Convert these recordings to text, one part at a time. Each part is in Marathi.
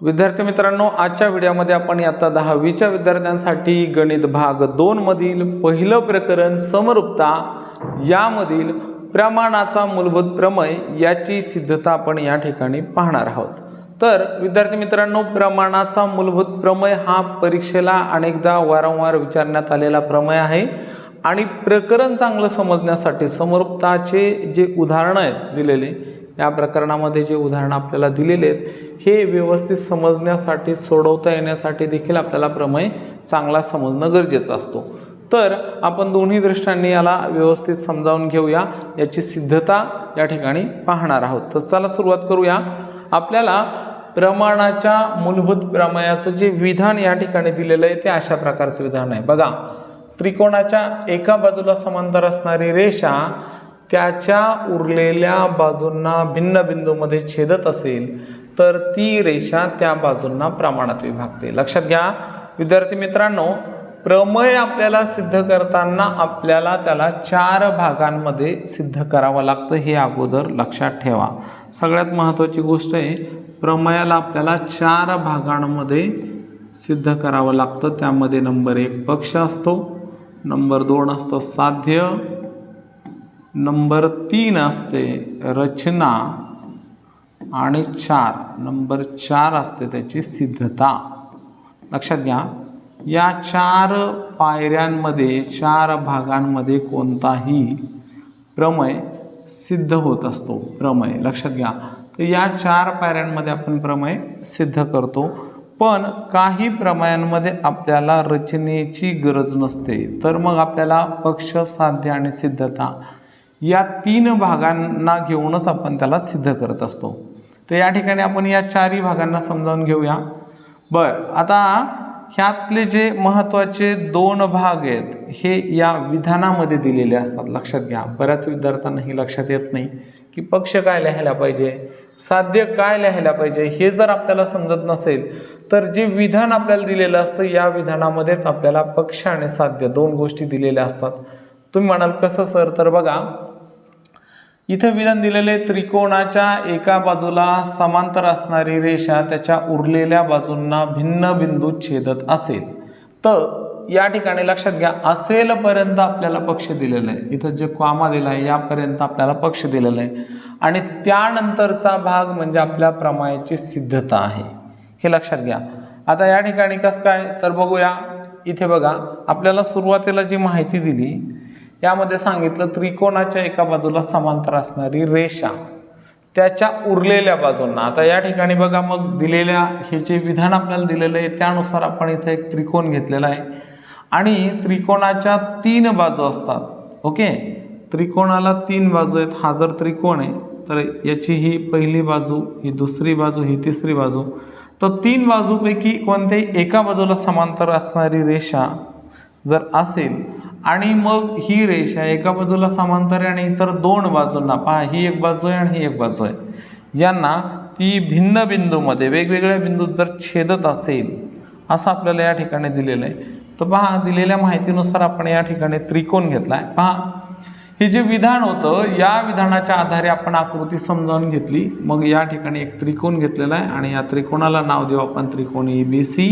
विद्यार्थी मित्रांनो आजच्या व्हिडिओमध्ये आपण आता दहावीच्या विद्यार्थ्यांसाठी गणित भाग दोन मधील पहिलं प्रकरण समरूपता यामधील प्रमाणाचा मूलभूत प्रमेय याची सिद्धता आपण या ठिकाणी पाहणार आहोत. तर विद्यार्थी मित्रांनो प्रमाणाचा मूलभूत प्रमेय हा परीक्षेला अनेकदा वारंवार विचारण्यात आलेला प्रमेय आहे आणि प्रकरण चांगलं समजण्यासाठी समरूपताचे जे उदाहरणं आहेत दिलेले या प्रकरणामध्ये जे उदाहरणं आपल्याला दिलेले आहेत हे व्यवस्थित समजण्यासाठी सोडवता येण्यासाठी देखील आपल्याला प्रमेय चांगला समजणं गरजेचं असतो. तर आपण दोन्ही दृष्टांनी याला व्यवस्थित समजावून घेऊया याची सिद्धता या ठिकाणी पाहणार आहोत. तर चला सुरुवात करूया. आपल्याला प्रमाणाच्या मूलभूत प्रमेयाचं जे विधान या ठिकाणी दिलेलं आहे ते अशा प्रकारचं विधान आहे. बघा त्रिकोणाच्या एका बाजूला समांतर असणारी रेषा त्याच्या उरलेल्या बाजूंना भिन्न बिंदूमध्ये छेदत असेल तर ती रेषा त्या बाजूंना प्रमाणात विभागते. लक्षात घ्या विद्यार्थी मित्रांनो प्रमेय आपल्याला सिद्ध करताना आपल्याला त्याला चार भागांमध्ये सिद्ध करावं लागतं हे अगोदर लक्षात ठेवा. सगळ्यात महत्त्वाची गोष्ट आहे प्रमेयाला आपल्याला चार भागांमध्ये सिद्ध करावं लागतं. त्यामध्ये नंबर एक पक्ष असतो नंबर दोन असतो साध्य नंबर तीन असते रचना आणि चार. नंबर चार असते त्याची सिद्धता. लक्षात घ्या. या चार पायऱ्यांमध्ये चार भागांमध्ये कोणताही प्रमय सिद्ध होत असतो. प्रमय. लक्षात घ्या. तर या चार पायऱ्यांमध्ये आपण प्रमय सिद्ध करतो. पण काही प्रमायांमध्ये आपल्याला रचनेची गरज नसते. तर मग आपल्याला पक्ष साध्य आणि सिद्धता या तीन भागांना घेऊनच आपण त्याला सिद्ध करत असतो. तर या ठिकाणी आपण या चारही भागांना समजावून घेऊया. बर आता ह्यातले जे महत्त्वाचे दोन भाग आहेत हे या विधानामध्ये दिलेले असतात. लक्षात घ्या बऱ्याच विद्यार्थ्यांना हे लक्षात येत नाही की पक्ष काय लिहायला पाहिजे साध्य काय लिहायला पाहिजे हे जर आपल्याला समजत नसेल तर जे विधान आपल्याला दिलेलं असतं या विधानामध्येच आपल्याला पक्ष आणि साध्य दोन गोष्टी दिलेल्या असतात. तुम्ही म्हणाल कसं सर? तर बघा इथं विधान दिलेले त्रिकोणाच्या एका बाजूला समांतर असणारी रेषा त्याच्या उरलेल्या बाजूंना भिन्न बिंदू छेदत असेल. तर या ठिकाणी लक्षात घ्या असेलपर्यंत आपल्याला पक्ष दिलेलं आहे. इथं जे क्वामा दिला आहे यापर्यंत आपल्याला पक्ष दिलेलं आहे. आणि त्यानंतरचा भाग म्हणजे आपल्या प्रमायाची सिद्धता आहे. हे लक्षात घ्या. आता या ठिकाणी कसं काय? तर बघूया. इथे बघा आपल्याला सुरुवातीला जी माहिती दिली यामध्ये सांगितलं त्रिकोणाच्या एका बाजूला समांतर असणारी रेषा त्याच्या उरलेल्या बाजूंना. आता या ठिकाणी बघा मग दिलेल्या हे जे विधान आपल्याला दिलेलं आहे त्यानुसार आपण इथे एक त्रिकोण घेतलेला आहे. आणि त्रिकोणाच्या तीन बाजू असतात ओके? त्रिकोणाला तीन बाजू आहेत हा जर त्रिकोण आहे तर याची ही पहिली बाजू ही दुसरी बाजू ही तिसरी बाजू. तर तीन बाजूपैकी कोणत्याही एका बाजूला समांतर असणारी रेषा जर असेल आणि मग ही रेषा एका बाजूला समांतर आहे आणि इतर दोन बाजूंना पहा ही एक बाजू आहे आणि ही एक बाजू आहे. यांना ती भिन्न बिंदूमध्ये वेगवेगळ्या बिंदूत जर छेदत असेल असं आपल्याला या ठिकाणी दिलेलं आहे. तर पहा दिलेल्या माहितीनुसार आपण या ठिकाणी त्रिकोण घेतला आहे पहा हे जे विधान होतं या विधानाच्या आधारे आपण आकृती समजावून घेतली. मग या ठिकाणी एक त्रिकोण घेतलेला आहे आणि या त्रिकोणाला नाव देऊ आपण त्रिकोण ए बी सी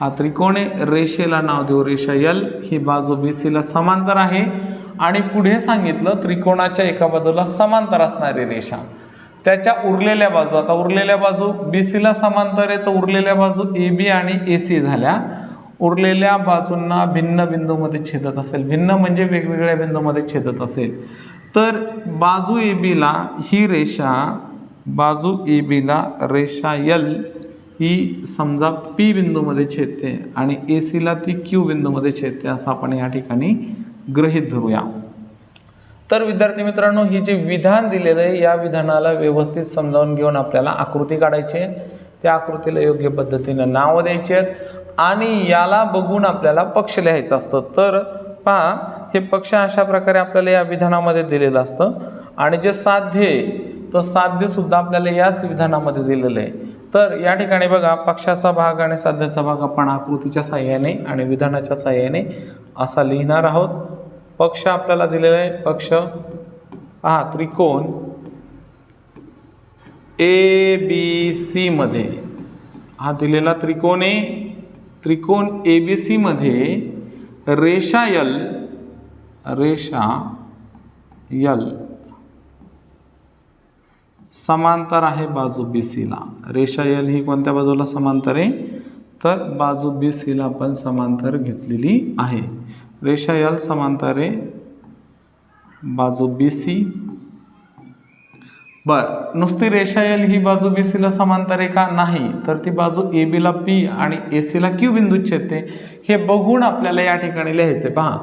हा त्रिकोण आहे रेषेला नाव देऊ. रेषा यल ही बाजू बी सीला समांतर आहे. आणि पुढे सांगितलं त्रिकोणाच्या एका बाजूला समांतर असणारी रेषा. त्याच्या उरलेल्या बाजू आता उरलेल्या बाजू बी सीला समांतर आहे तर उरलेल्या बाजू ए बी आणि ए सी झाल्या. उरलेल्या बाजूंना भिन्न बिंदूमध्ये छेदत असेल. भिन्न म्हणजे वेगवेगळ्या बिंदूमध्ये छेदत असेल. तर बाजू ए बीला ही रेषा बाजू ए बीला रेषा यल ही समजा पी बिंदूमध्ये छेदते आणि ए सीला ती क्यू बिंदूमध्ये छेदते असं आपण या ठिकाणी गृहीत धरूया. तर विद्यार्थी मित्रांनो ही जे विधान दिलेलं आहे या विधानाला व्यवस्थित समजावून घेऊन आपल्याला आकृती काढायची आहे. त्या आकृतीला योग्य पद्धतीनं नावं द्यायची आहेत आणि याला बघून आपल्याला पक्ष लिहायचं असतं. तर पहा हे पक्ष अशा प्रकारे आपल्याला या विधानामध्ये दिलेलं असतं आणि जे साध्य आहे तर साध्यसुद्धा आपल्याला याच विधानामध्ये दिलेलं आहे. तर या ठिकाणी बघा पक्षाचा भाग आणि साध्याचा भाग आपण आकृतीच्या साह्याने आणि विधानाच्या साह्याने असा लिहिणार आहोत. पक्ष आपल्याला दिलेला आहे पक्ष. हा त्रिकोण. ए बी सीमध्ये हा दिलेला त्रिकोण आहे त्रिकोण ए बी सीमध्ये रेषा यल रेषा यल. समांतर आहे बाजू बी सीला रेषा एल ही कोणत्या बाजूला समांतर आहे? तर बाजू बी सीला आपण समांतर घेतलेली आहे. रेषा एल समांतर आहे. बाजू बी सी बर नुसती रेषा एल ही बाजू बी सीला समांतर आहे का? नाही. तर ती बाजू ए बीला पी आणि ए सीला क्यू बिंदू छेदते. हे बघून आपल्याला या ठिकाणी लिहायचे पहा.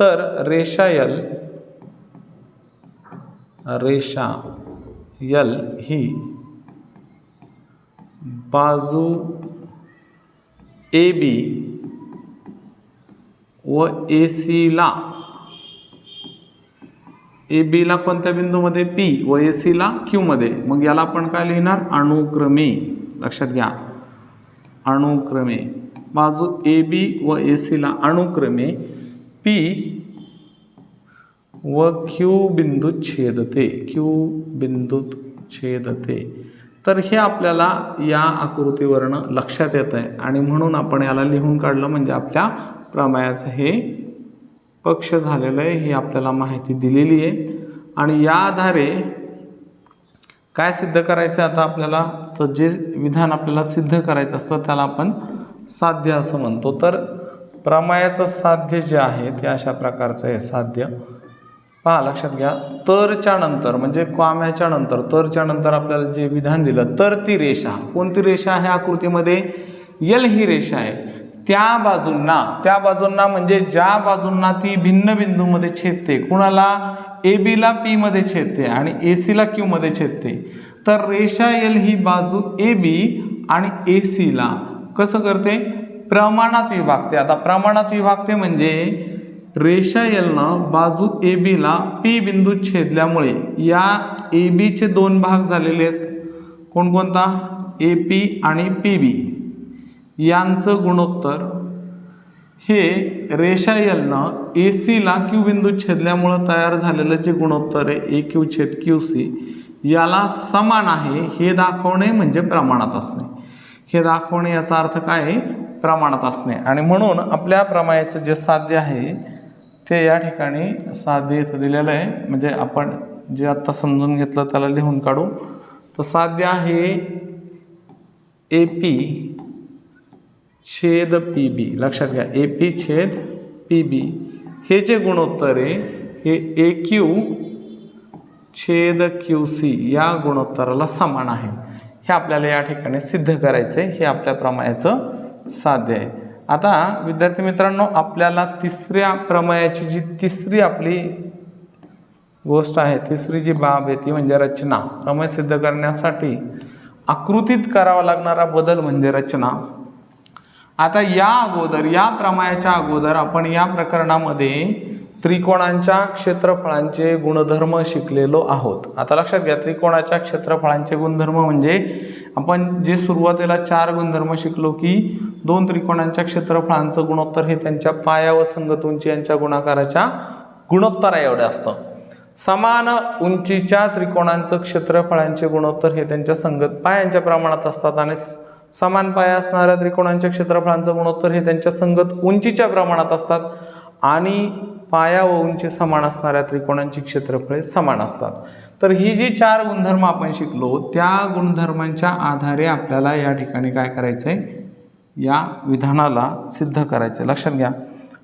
तर रेषा एल रेषा यल ही बाजू ए बी व ए सीला ए बीला कोणत्या बिंदूमध्ये? पी व ए सीला क्यूमध्ये मग याला आपण काय लिहिणार? अनुक्रमे लक्षात घ्या. अनुक्रमे बाजू ए बी व ए सीला अनुक्रमे पी व क्यू बिंदू छेदते. क्यू बिंदूत छेदते तर हे आपल्याला या आकृतीवरनं लक्षात येत आहे आणि म्हणून आपण याला लिहून काढलं म्हणजे आपल्या प्रमायाचं हे पक्ष झालेलं आहे ही आपल्याला माहिती दिलेली आहे. आणि या आधारे काय सिद्ध करायचं आता आपल्याला? तर जे विधान आपल्याला सिद्ध करायचं असतं त्याला आपण साध्य असं म्हणतो. तर प्रमायाचं साध्य जे आहे ते अशा प्रकारचं आहे साध्य. पहा लक्षात घ्या. तरच्या नंतर म्हणजे क्वाम्याच्या नंतर तरच्या नंतर आपल्याला जे विधान दिलं तर ती रेषा. कोणती रेषा आहे आकृतीमध्ये? यल ही रेषा आहे. त्या बाजूंना त्या बाजूंना म्हणजे ज्या बाजूंना ती भिन्न बिंदूमध्ये छेदते कुणाला? ए बीला पीमध्ये छेदते आणि ए सीला क्यूमध्ये छेदते. तर रेषा यल ही बाजू ए बी आणि ए सीला कसं करते? प्रमाणात विभागते. आता प्रमाणात विभागते म्हणजे रेषा यलनं बाजू ए बीला पी बिंदू छेदल्यामुळे या ए बीचे दोन भाग झालेले आहेत. कोणकोणता? ए पी आणि पी बी यांचं गुणोत्तर. हे रेषा यलनं ए सीला क्यू बिंदू छेदल्यामुळं तयार झालेलं जे गुणोत्तर आहे ए क्यू छेद क्यू सी याला समान आहे. हे दाखवणे म्हणजे प्रमाणात असणे. हे दाखवणे याचा अर्थ काय आहे? प्रमाणात असणे. आणि म्हणून आपल्या प्रमायाचं जे साध्य आहे ते या ठिकाणी साध्य इथं दिलेलं आहे. म्हणजे आपण जे आत्ता समजून घेतलं त्याला लिहून काढू. तर साध्य आहे ए पी छेद पी बी लक्षात घ्या ए पी छेद पी बी हे जे गुणोत्तर आहे हे ए क्यू छेद क्यू सी या गुणोत्तराला समान आहे. हे आपल्याला या ठिकाणी सिद्ध करायचं आहे हे आपल्या प्रमायाचं साध्य आहे. आता विद्यार्थी मित्रांनो आपल्याला तिसऱ्या प्रमयाची जी तिसरी आपली गोष्ट आहे तिसरी जी बाब आहे ती म्हणजे रचना. प्रमेय सिद्ध करण्यासाठी आकृतीत करावा लागणारा बदल म्हणजे रचना. आता या अगोदर या प्रमायाच्या अगोदर आपण या प्रकरणामध्ये त्रिकोणांच्या क्षेत्रफळांचे गुणधर्म शिकलेलो आहोत. आता लक्षात घ्या त्रिकोणाच्या क्षेत्रफळांचे गुणधर्म म्हणजे आपण जे सुरुवातीला चार गुणधर्म शिकलो की दोन त्रिकोणांच्या क्षेत्रफळांचं गुणोत्तर हे त्यांच्या पाया व संगत उंची यांच्या गुणाकाराच्या गुणोत्तरा एवढे असतं. समान उंचीच्या त्रिकोणांचं क्षेत्रफळांचे गुणोत्तर हे त्यांच्या संगत पायांच्या प्रमाणात असतात आणि समान पाया असणाऱ्या त्रिकोणांच्या क्षेत्रफळांचं गुणोत्तर हे त्यांच्या संगत उंचीच्या प्रमाणात असतात आणि पाया व उंची समान असणाऱ्या त्रिकोणांची क्षेत्रफळे समान असतात. तर ही जी चार गुणधर्म आपण शिकलो त्या गुणधर्मांच्या आधारे आपल्याला या ठिकाणी काय करायचं आहे या विधानाला सिद्ध करायचं. लक्षात घ्या.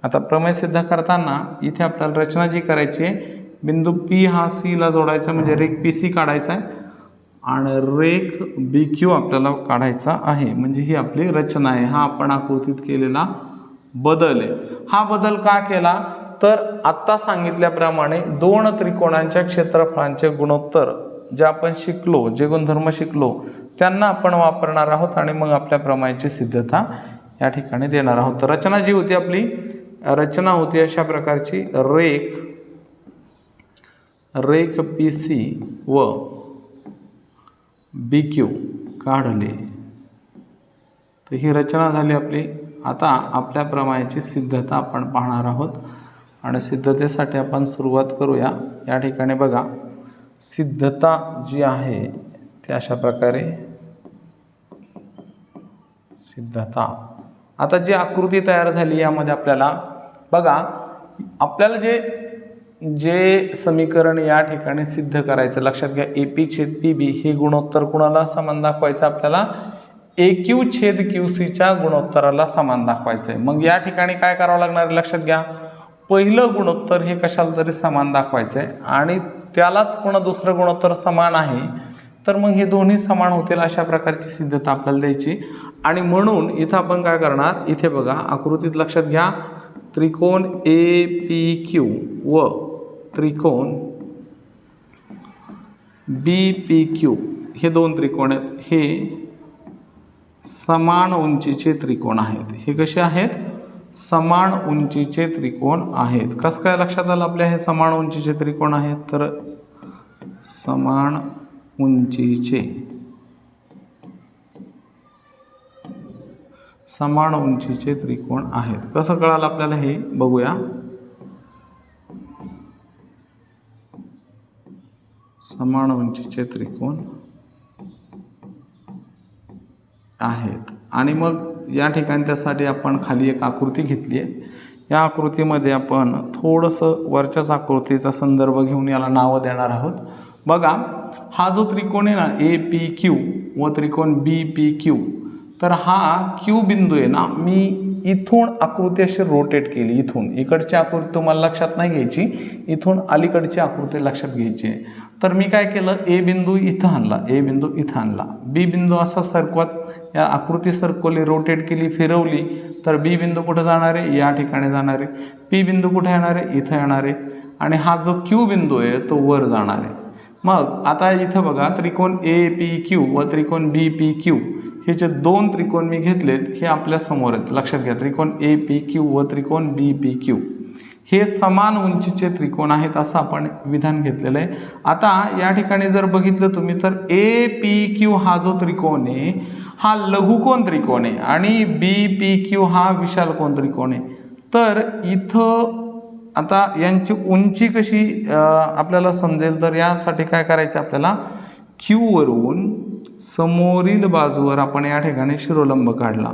आता प्रमेय सिद्ध करताना इथे आपल्याला रचना जी करायची आहे बिंदू पी हा सीला जोडायचा म्हणजे रेख पी सी काढायचा आहे आणि रेख बी क्यू आपल्याला काढायचा आहे. म्हणजे ही आपली रचना आहे. हा आपण आकृतीत केलेला बदल आहे. हा बदल का केला? तर आत्ता सांगितल्याप्रमाणे दोन त्रिकोणांच्या क्षेत्रफळांचे गुणोत्तर जे आपण शिकलो जे गुणधर्म शिकलो त्यांना आपण वापरणार आहोत आणि मग आपल्या प्रमाणाची सिद्धता या ठिकाणी देणार आहोत. तर रचना जी होती आपली रचना होती अशा प्रकारची. रेख रेख पी सी व बी क्यू काढले. तर ही रचना झाली आपली. आता आपल्या प्रमायाची सिद्धता आपण पाहणार आहोत. आणि सिद्धतेसाठी आपण सुरुवात करूया. या ठिकाणी बघा. सिद्धता जी आहे ते अशा प्रकारे सिद्धता. आता जी आकृती तयार झाली यामध्ये आपल्याला बघा आपल्याला जे जे समीकरण या ठिकाणी सिद्ध करायचं लक्षात घ्या ए पी छेद पी बी हे गुणोत्तर कुणाला समान दाखवायचं? आपल्याला ए क्यू छेद क्यू सीच्या गुणोत्तराला समान दाखवायचं आहे मग या ठिकाणी काय करावं लागणार आहे? लक्षात घ्या. पहिलं गुणोत्तर हे कशाला तरी समान दाखवायचं आहे आणि त्यालाच पुन्हा दुसरं गुणोत्तर समान आहे. तर मग हे दोन्ही समान होतील अशा प्रकारची सिद्धता आपल्याला द्यायची. आणि म्हणून इथं आपण काय करणार? इथे बघा आकृतीत लक्षात घ्या. त्रिकोण ए पी क्यू व त्रिकोण बी पी क्यू हे दोन त्रिकोण आहेत. हे समान उंचीचे त्रिकोण आहेत. हे कसे आहेत? समान उंचीचे त्रिकोण आहेत. कसं काय लक्षात आलं आपल्या हे समान उंचीचे त्रिकोण आहेत? तर समान उंचीचे. समान उंचीचे त्रिकोण आहेत. कसं कळालं आपल्याला हे? बघूया. समान उंचीचे त्रिकोण आहेत. आणि मग या ठिकाणी त्यासाठी आपण खाली एक आकृती घेतली आहे. या आकृतीमध्ये आपण थोडंसं वरच्याच आकृतीचा संदर्भ घेऊन याला नावं देणार आहोत. बघा हा जो त्रिकोण आहे ना ए पी क्यू व त्रिकोण बी पी क्यू तर हा क्यू बिंदू आहे ना मी इथून आकृती अशी रोटेट केली इथून. इकडची आकृती तुम्हाला लक्षात नाही घ्यायची इथून अलीकडची आकृती लक्षात घ्यायची आहे. तर मी काय केलं ए बिंदू इथं आणला ए बिंदू इथं आणला. बी बिंदू असा सरकवत या आकृती सरकवली रोटेट केली फिरवली तर बी बिंदू कुठं जाणार आहे? या ठिकाणी जाणार आहे. पी बिंदू कुठे येणार आहे? इथं येणार आहे. आणि हा जो क्यू बिंदू आहे तो वर जाणार आहे. मग आता इथं बघा त्रिकोण ए पी क्यू व त्रिकोण बी पी क्यू हे जे दोन त्रिकोण मी घेतलेत हे आपल्यासमोर आहेत. लक्षात घ्या त्रिकोण ए पी क्यू व त्रिकोण बी पी क्यू हे समान उंचीचे त्रिकोण आहेत असं आपण विधान घेतलेलं आहे. आता या ठिकाणी जर बघितलं तुम्ही तर ए पी क्यू हा जो त्रिकोण आहे हा लघुकोण त्रिकोण आहे? आणि बी पी क्यू हा विशालकोण त्रिकोण आहे? तर इथं आता यांची उंची कशी आपल्याला समजेल? तर यासाठी काय करायचं आपल्याला? क्यूवरून समोरील बाजूवर आपण या ठिकाणी शिरोलंब काढला.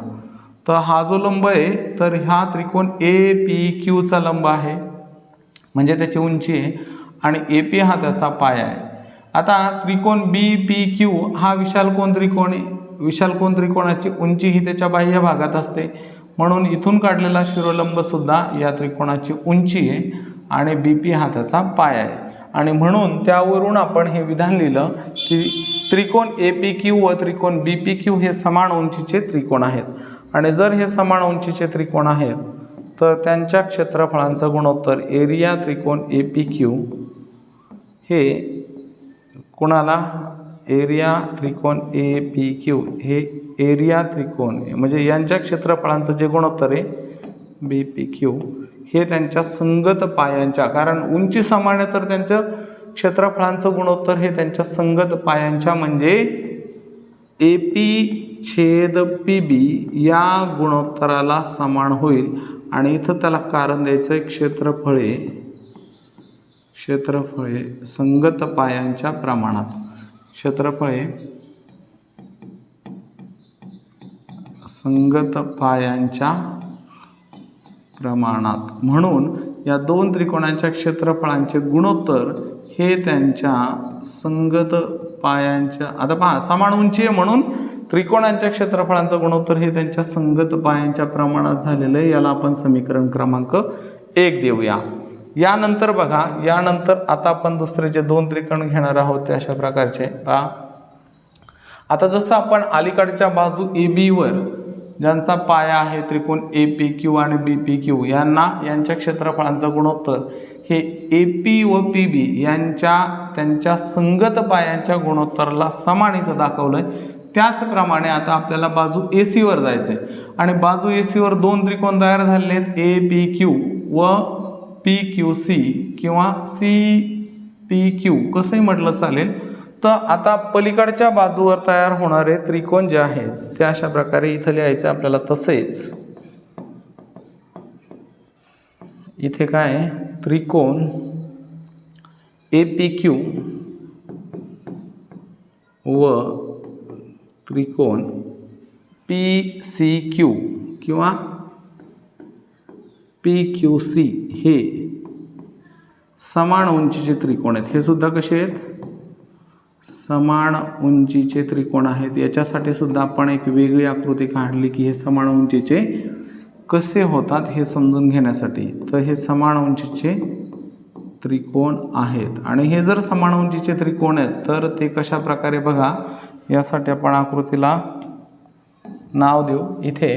तर हा जो लंब आहे तर हा त्रिकोण ए पी क्यूचा लंब आहे. म्हणजे त्याची उंची आहे आणि ए पी हा त्याचा पाय आहे. आता त्रिकोण बी पी क्यू हा विशालकोण त्रिकोण आहे विशालकोण त्रिकोणाची उंची ही त्याच्या बाह्य भागात असते. म्हणून इथून काढलेला शिरोलंबसुद्धा या त्रिकोणाची उंची आहे आणि बी पी हा त्याचा पाय आहे. आणि म्हणून त्यावरून आपण हे विधान लिहिलं की त्रिकोण ए पी क्यू व त्रिकोण बी पी क्यू हे समान उंचीचे त्रिकोण आहेत. आणि जर हे समान उंचीचे त्रिकोण आहेत तर त्यांच्या क्षेत्रफळांचं गुणोत्तर एरिया त्रिकोण ए पी क्यू हे कुणाला? एरिया त्रिकोण ए पी क्यू हे एरिया त्रिकोण म्हणजे यांच्या क्षेत्रफळांचं जे गुणोत्तर आहे बी पी क्यू हे त्यांच्या संगत पायांच्या कारण उंची समान तर त्यांचं क्षेत्रफळांचं गुणोत्तर हे त्यांच्या संगत पायांच्या म्हणजे ए पी छेद पी बी या गुणोत्तराला समान होईल. आणि इथं त्याला कारण द्यायचं आहे क्षेत्रफळे क्षेत्रफळे संगत पायांच्या प्रमाणात. क्षेत्रफळे संगत पायांच्या प्रमाणात. म्हणून या दोन त्रिकोणांच्या क्षेत्रफळांचे गुणोत्तर हे त्यांच्या संगत पायांच्या आता पहा समान उंची आहे म्हणून त्रिकोणांच्या क्षेत्रफळांचं गुणोत्तर हे त्यांच्या संगत पायांच्या प्रमाणात झालेलं आहे. याला आपण समीकरण क्रमांक एक देऊया. यानंतर बघा यानंतर आता आपण दुसरे जे दोन त्रिकोण घेणार आहोत ते अशा प्रकारचे पहा. आता जसं आपण अलीकडच्या बाजू ए बीवर ज्यांचा पाया आहे त्रिकोण ए पी क्यू आणि बी पी क्यू यांना यांच्या क्षेत्रफळांचं गुणोत्तर. हे ए पी व पी बी यांच्या त्यांच्या संगत पायांच्या गुणोत्तराला समान इथं दाखवलं आहे त्याचप्रमाणे आता आपल्याला बाजू ए सीवर जायचं आहे आणि बाजू ए सीवर दोन त्रिकोण तयार झालेले आहेत ए पी क्यू व पी क्यू सी किंवा सी पी क्यू कसंही म्हटलं चालेल. तर आता पलीकडच्या बाजूवर तयार होणारे त्रिकोण जे आहेत ते अशा प्रकारे इथं लिहायचे आपल्याला तसेच. इथे काय? आहे? त्रिकोण ए पी क्यू व त्रिकोण पी सी क्यू किंवा पी क्यू सी हे समान उंचीचे त्रिकोण आहेत. हे सुद्धा कसे आहेत? समान उंचीचे त्रिकोण आहेत. याच्यासाठी सुद्धा आपण एक वेगळी आकृती काढली की हे समान उंचीचे कसे होतात हे समजून घेण्यासाठी. तर हे समान उंचीचे त्रिकोण आहेत. आणि हे जर समान उंचीचे त्रिकोण आहेत तर ते कशा प्रकारे बघा यासाठी आपण आकृतीला नाव देऊ. इथे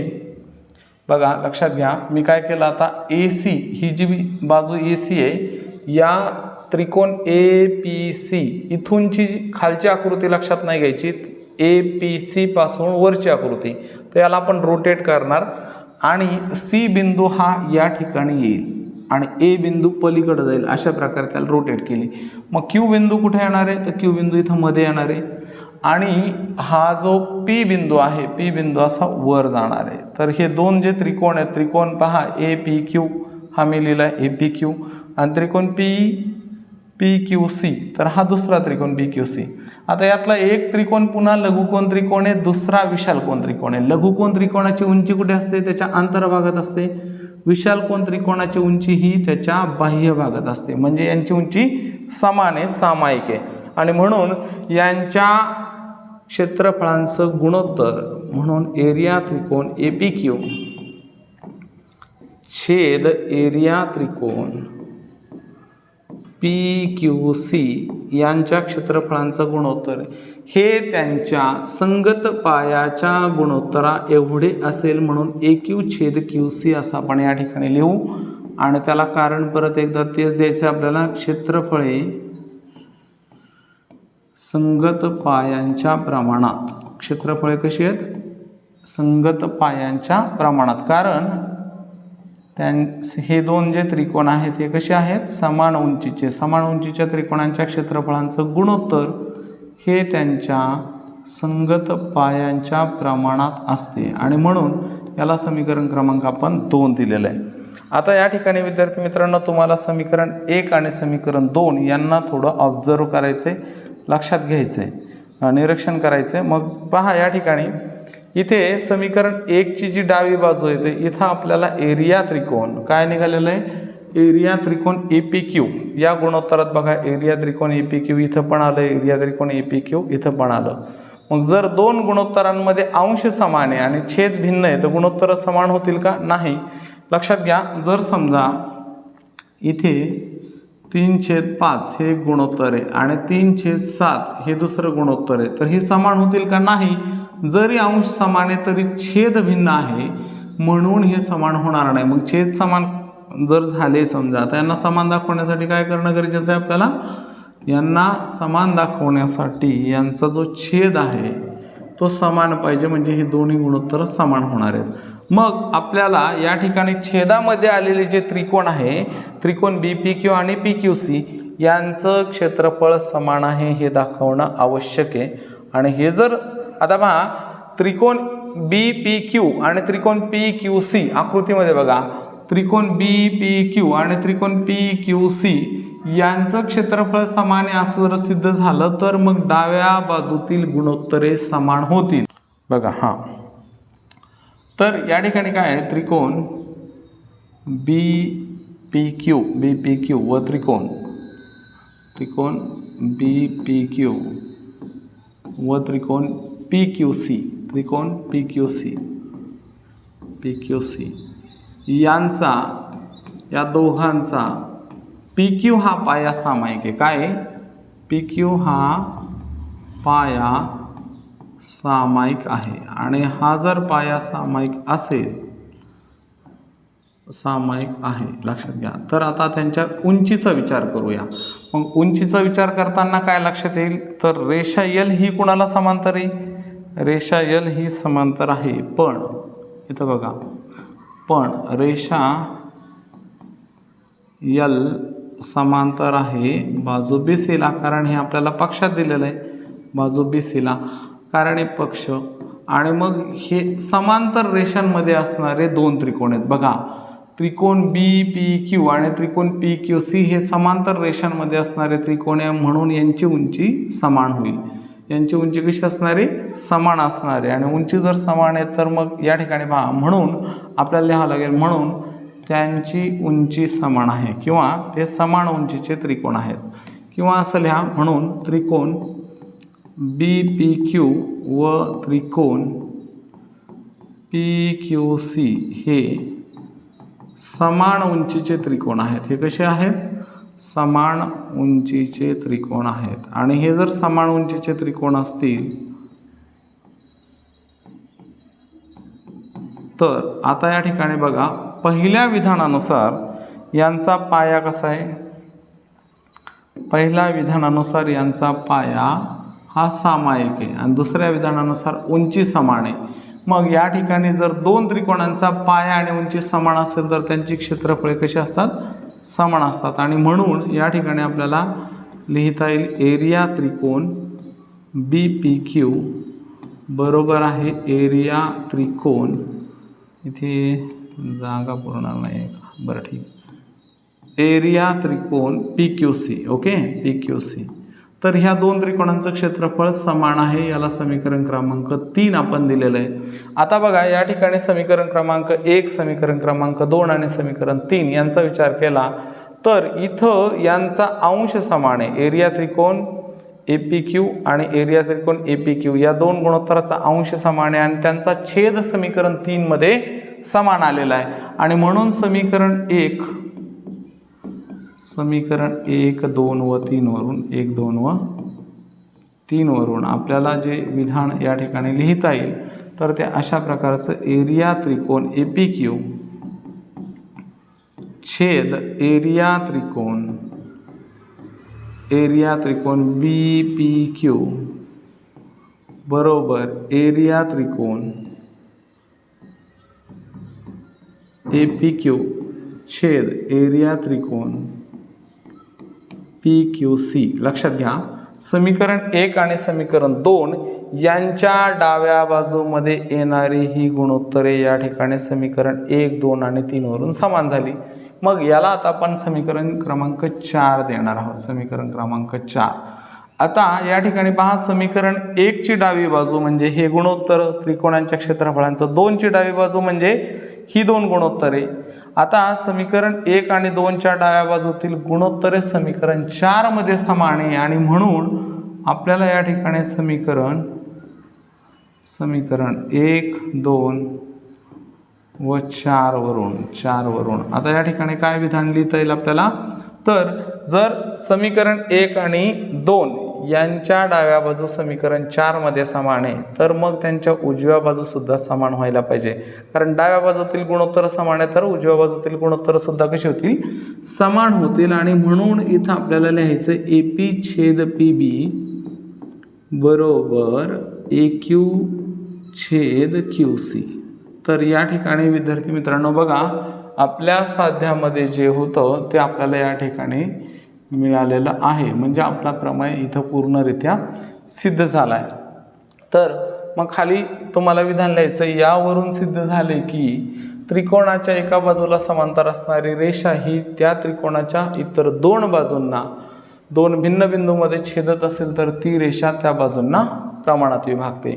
बघा लक्षात घ्या. मी काय केलं आता? ए सी ही जी बाजू ए सी आहे या त्रिकोण ए पी सी इथूनची जी खालची आकृती लक्षात नाही घ्यायची. ए पी सी पासून वरची आकृती. तर याला आपण रोटेट करणार. आणि सी बिंदू हा या ठिकाणी येईल. आणि ए बिंदू पलीकडे जाईल. अशा प्रकारे त्याला रोटेट केली. मग क्यू बिंदू कुठे येणार आहे? तर क्यू बिंदू इथं मध्ये येणार आहे. आणि हा जो पी बिंदू आहे पी बिंदू असा वर जाणार आहे. तर हे दोन जे त्रिकोण आहेत त्रिकोण पहा ए पी क्यू हा मी लिहिला ए पी क्यू आणि त्रिकोण पी पी क्यू सी. तर हा दुसरा त्रिकोण पी क्यू सी आता यातला एक त्रिकोण पुन्हा लघुकोण त्रिकोण आहे दुसरा विशाल कोण त्रिकोण आहे? लघुकोण त्रिकोणाची उंची कुठे असते? त्याच्या अंतर्भागात असते. विशाल कोण त्रिकोणाची उंची ही त्याच्या बाह्य भागात असते. म्हणजे यांची उंची समान आहे सामायिक आहे. आणि म्हणून यांच्या क्षेत्रफळांचं गुणोत्तर म्हणून एरिया त्रिकोण ए पी क्यू छेद एरिया त्रिकोण पी क्यू सी यांच्या क्षेत्रफळांचं गुणोत्तर. हे त्यांच्या संगत पायाच्या गुणोत्तरा एवढे असेल म्हणून ए क्यू छेद क्यू सी असं आपण या ठिकाणी लिहू. आणि त्याला कारण परत एकदा तेच द्यायचं आपल्याला. क्षेत्रफळे संगत पायांच्या प्रमाणात. क्षेत्रफळे कशी आहेत? संगत पायांच्या प्रमाणात. कारण त्यां हे दोन जे त्रिकोण आहेत हे कसे आहेत? समान उंचीचे. समान उंचीच्या त्रिकोणांच्या क्षेत्रफळांचं गुणोत्तर हे त्यांच्या संगत पायांच्या प्रमाणात असते. आणि म्हणून याला समीकरण क्रमांक आपण दोन दिलेलं आहे. आता या ठिकाणी विद्यार्थी मित्रांनो तुम्हाला समीकरण एक आणि समीकरण दोन यांना थोडं ऑब्झर्व करायचं आहे लक्षात घ्यायचं आहे निरीक्षण करायचं आहे मग पहा या ठिकाणी इथे समीकरण एकची जी डावी बाजू आहे ते इथं आपल्याला एरिया त्रिकोण. काय निघालेलं आहे? एरिया त्रिकोण ए पी क्यू या गुणोत्तरात बघा एरिया त्रिकोण ए पी क्यू इथं पण आलं एरिया त्रिकोण ए पी क्यू इथं पण आलं. मग जर दोन गुणोत्तरांमध्ये अंश समान आहे आणि छेद भिन्न आहे तर गुणोत्तर समान होतील का? नाही. लक्षात घ्या जर समजा इथे तीन छेद पाच हे एक गुणोत्तर आहे आणि तीन छेद सात हे दुसरं गुणोत्तर आहे तर हे समान होतील का? नाही. जरी अंश समान आहे तरी छेद भिन्न आहे म्हणून हे समान होणार नाही. मग छेद समान जर झाले समजा तर यांना समान दाखवण्यासाठी काय करणं गरजेचं आहे आपल्याला? यांना समान दाखवण्यासाठी यांचा जो छेद आहे तो समान पाहिजे. म्हणजे हे दोन्ही गुणोत्तर समान होणार आहेत. मग आपल्याला या ठिकाणी छेदामध्ये आलेले जे त्रिकोण आहे त्रिकोण बी पी क्यू आणि पी क्यू सी यांचं क्षेत्रफळ समान आहे हे दाखवणं आवश्यक आहे. आणि हे जर आता पहा त्रिकोण बी पी क्यू आणि त्रिकोण पी क्यू सी आकृतीमध्ये बघा. त्रिकोण बी पी क्यू आणि त्रिकोण पी क्यू सी यांचं क्षेत्रफळ समान असं जर सिद्ध झालं तर मग डाव्या बाजूतील गुणोत्तरे समान होतील. बघा हां. तर या ठिकाणी काय आहे? त्रिकोण B P Q B P Q व त्रिकोण. त्रिकोण बी पी क्यू व त्रिकोण पी क्यू सी. त्रिकोण P Q C. P Q C. यांचा या दोघांचा पी क्यू हा पाया सामायिक आहे. काय? पी क्यू हा पाया सामायिक आहे. आणि हा जर पाया सामायिक असेल सामायिक आहे. लक्षात घ्या. तर आता त्यांच्या उंचीचा विचार करूया. मग उंचीचा विचार करताना काय लक्षात येईल? तर रेषा यल ही कुणाला समांतर आहे? रेषा यल ही समांतर आहे. पण इथं बघा. पण रेषा यल समांतर आहे. बाजू बी सीला कारण हे आपल्याला पक्षात दिलेलं आहे. बाजू बी सीला कारण हे पक्ष आणि मग हे समांतर रेषांमध्ये असणारे दोन त्रिकोण आहेत. बघा. त्रिकोण बी पी क्यू आणि त्रिकोण पी क्यू सी हे समांतर रेषांमध्ये असणारे त्रिकोण आहे. म्हणून यांची उंची समान होईल. यांची उंची कशी असणारी? समान असणारी. आणि उंची जर समान आहे तर मग या ठिकाणी पहा म्हणून आपल्याला लिहावं लागेल म्हणून त्यांची उंची समान आहे. किंवा ते समान उंचीचे त्रिकोण आहेत. किंवा असं लिहा म्हणून त्रिकोण बी पी क्यू व त्रिकोण पी क्यू सी हे समान उंचीचे त्रिकोण आहेत. हे कसे आहेत? समान उंचीचे त्रिकोण आहेत. आणि हे जर समान उंचीचे त्रिकोण असतील तर आता या ठिकाणी बघा पहिल्या विधानानुसार यांचा पाया कसा आहे? पहिल्या विधानानुसार यांचा पाया हा सामायिक आहे आणि दुसऱ्या विधानानुसार उंची समान आहे. मग या ठिकाणी जर दोन त्रिकोणांचा पाया आणि उंची समान असेल तर त्यांची क्षेत्रफळे कशी असतात? समान असतात. आणि म्हणून या ठिकाणी आपल्याला लिहिता येईल एरिया त्रिकोण बी पी क्यू बरोबर आहे एरिया त्रिकोण. इथे जागा पूर्ण नाही. आहे बरं ठीक. एरिया त्रिकोण P Q C okay? P Q C तर ह्या दोन त्रिकोणांचं क्षेत्रफळ समान आहे याला समीकरण क्रमांक तीन आपण दिलेलं आहे. आता बघा या ठिकाणी समीकरण क्रमांक एक समीकरण क्रमांक दोन आणि समीकरण तीन यांचा विचार केला तर इथं यांचा अंश समान आहे. एरिया त्रिकोण ए पी क्यू आणि एरिया त्रिकोण ए पी क्यू या दोन गुणोत्तराचा अंश समान आहे आणि त्यांचा छेद समीकरण तीनमध्ये समान आलेला आहे. आणि म्हणून समीकरण एक समीकरण एक दोन व तीनवरून एक दोन व तीनवरून आपल्याला जे विधान या ठिकाणी लिहिता येईल तर ते अशा प्रकारचं एरिया त्रिकोण ए पी क्यू छेद एरिया त्रिकोण एरिया त्रिकोण बी पी क्यू बरोबर एरिया त्रिकोण ए पी क्यू छेद एरिया त्रिकोण पी क्यू सी. लक्षात घ्या. समीकरण एक आणि समीकरण दोन यांच्या डाव्या बाजूमध्ये येणारी ही गुणोत्तरे या ठिकाणी समीकरण एक दोन आणि तीनवरून समान झाली. मग याला आता आपण समीकरण क्रमांक चार देणार आहोत. समीकरण क्रमांक चार. आता या ठिकाणी पहा समीकरण एकची डावी बाजू म्हणजे हे गुणोत्तर त्रिकोणांच्या क्षेत्रफळांचं दोनची डावी बाजू म्हणजे ही दोन गुणोत्तरे. आता समीकरण एक आणि दोनच्या डाव्या बाजूतील गुणोत्तरे समीकरण चारमध्ये समान आहे. आणि म्हणून आपल्याला या ठिकाणी समीकरण समीकरण एक दोन व चारवरून चारवरून आता या ठिकाणी काय विधान लिहिता येईल आपल्याला? तर जर समीकरण एक आणि दोन यांच्या डाव्या बाजू समीकरण चारमध्ये समान आहे. तर मग त्यांच्या उजव्या बाजूसुद्धा समान व्हायला पाहिजे. कारण डाव्या बाजूतील गुणोत्तर समान आहे तर उजव्या बाजूतील गुणोत्तर सुद्धा कशी होतील? समान होतील. आणि म्हणून इथं आपल्याला लिहायचं ए पी छेद पी बी बरोबर ए क्यू छेद क्यू सी. तर या ठिकाणी विद्यार्थी मित्रांनो बघा आपल्या साध्यामध्ये जे होतं ते आपल्याला या ठिकाणी मिळालेलं आहे. म्हणजे आपला प्रमेय इथं पूर्णरित्या सिद्ध झाला आहे तर मग खाली तुम्हाला विधान लिहायचं यावरून सिद्ध झाले की त्रिकोणाच्या एका बाजूला समांतर असणारी रेषा ही त्या त्रिकोणाच्या इतर दोन बाजूंना दोन भिन्न बिंदूमध्ये छेदत असेल तर ती रेषा त्या बाजूंना प्रमाणात विभागते.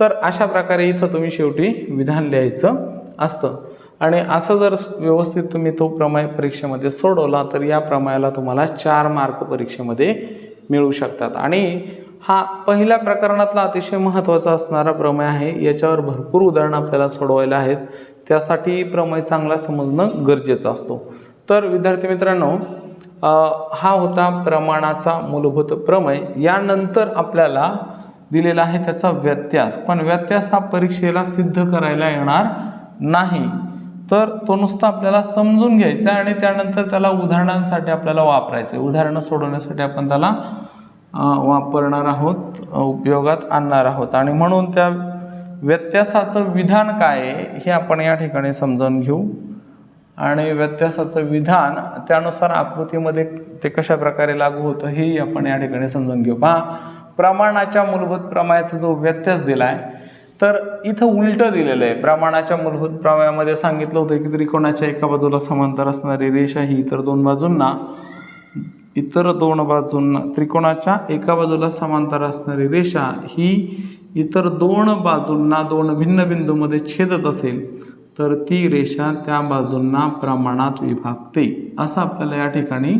तर अशा प्रकारे इथं तुम्ही शेवटी विधान लिहायचं असतं. आणि असं जर व्यवस्थित तुम्ही तो प्रमाय परीक्षेमध्ये सोडवला तर या प्रमायाला तुम्हाला चार मार्क परीक्षेमध्ये मिळू शकतात. आणि हा पहिल्या प्रकरणातला अतिशय महत्त्वाचा असणारा प्रमेय आहे. याच्यावर भरपूर उदाहरणं आपल्याला सोडवायला आहेत. त्यासाठी प्रमेय चांगला समजणं गरजेचं असतो. तर विद्यार्थी मित्रांनो हा होता प्रमाणाचा मूलभूत प्रमेय. यानंतर आपल्याला दिलेला आहे त्याचा व्यत्यास. पण व्यत्यास हा परीक्षेला सिद्ध करायला येणार नाही. तर तो नुसता आपल्याला समजून घ्यायचा आणि त्यानंतर त्याला उदाहरणांसाठी आपल्याला वापरायचं. आहे उदाहरणं सोडवण्यासाठी आपण त्याला वापरणार आहोत उपयोगात आणणार आहोत. आणि म्हणून त्या व्यत्यासाचं विधान काय आहे हे आपण या ठिकाणी समजावून घेऊ. आणि व्यत्यासाचं विधान त्यानुसार आकृतीमध्ये ते कशा प्रकारे लागू होतं हेही आपण या ठिकाणी समजून घेऊ. पहा प्रमाणाच्या मूलभूत प्रमाणाचा जो व्यत्यास दिला आहे तर इथं उलटं दिलेलं आहे. प्रमाणाच्या मूलभूत प्रमाणामध्ये सांगितलं होतं की त्रिकोणाच्या एका बाजूला समांतर असणारी रेषा ही इतर दोन बाजूंना इतर दोन बाजूंना त्रिकोणाच्या एका बाजूला समांतर असणारी रेषा ही इतर दोन बाजूंना दोन भिन्न बिंदूमध्ये छेदत असेल तर ती रेषा त्या बाजूंना प्रमाणात विभागते. असं आपल्याला या ठिकाणी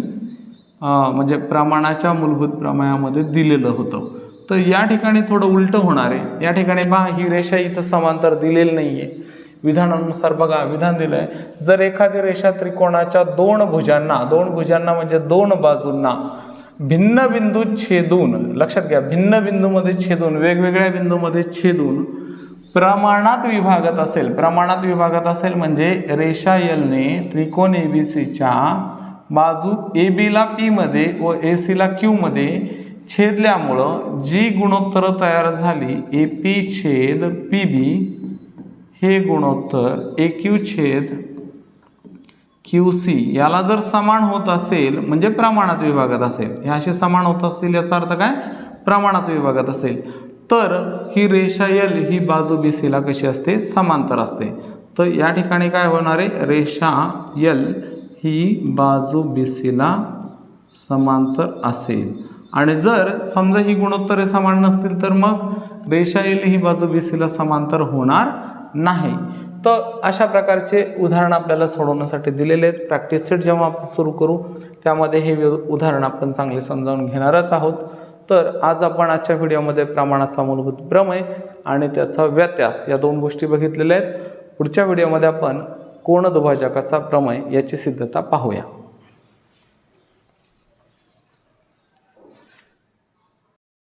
म्हणजे प्रमाणाच्या मूलभूत प्रमाणामध्ये दिलेलं होतं. तर या ठिकाणी थोडं उलटं होणार आहे. या ठिकाणी पहा ही रेषा इथं समांतर दिलेली नाही आहे विधानानुसार बघा विधान दिलं आहे जर एखादी रेषा त्रिकोणाच्या दोन भुजांना दोन भुजांना म्हणजे दोन बाजूंना भिन्न बिंदू छेदून लक्षात घ्या भिन्न बिंदूमध्ये छेदून वेगवेगळ्या बिंदूमध्ये छेदून प्रमाणात विभागत असेल प्रमाणात विभागत असेल म्हणजे रेषा एलने त्रिकोण ए बी सीच्या बाजू ए बीला पीमध्ये व ए सीला क्यूमध्ये छेदल्यामुळं जी गुणोत्तरं तयार झाली ए पी छेद पी बी हे गुणोत्तर ए क्यू छेद क्यू सी याला जर समान होत असेल म्हणजे प्रमाणात विभागात असेल. हे असे समान होत असतील याचा अर्थ काय? प्रमाणात विभागात असेल. तर ही रेषा यल ही बाजू बी सीला कशी असते? समांतर असते. तर या ठिकाणी काय होणार आहे? रेषा यल ही बाजू बी सीला समांतर असेल. आणि जर समजा ही गुणोत्तरे समान नसतील तर मग रेषा येईल ही बाजू बी सीला समांतर होणार नाही. तर अशा प्रकारचे उदाहरण आपल्याला सोडवण्यासाठी दिलेले आहेत. प्रॅक्टिस सेट जेव्हा आपण सुरू करू त्यामध्ये हे उदाहरण आपण चांगले समजावून घेणारच आहोत. तर आज आपण आजच्या व्हिडिओमध्ये प्रमाणाचा मूलभूत प्रमेय आणि त्याचा व्यत्यास या दोन गोष्टी बघितलेल्या आहेत. पुढच्या व्हिडिओमध्ये आपण कोणद्विभाजकाचा प्रमेय याची सिद्धता पाहूया.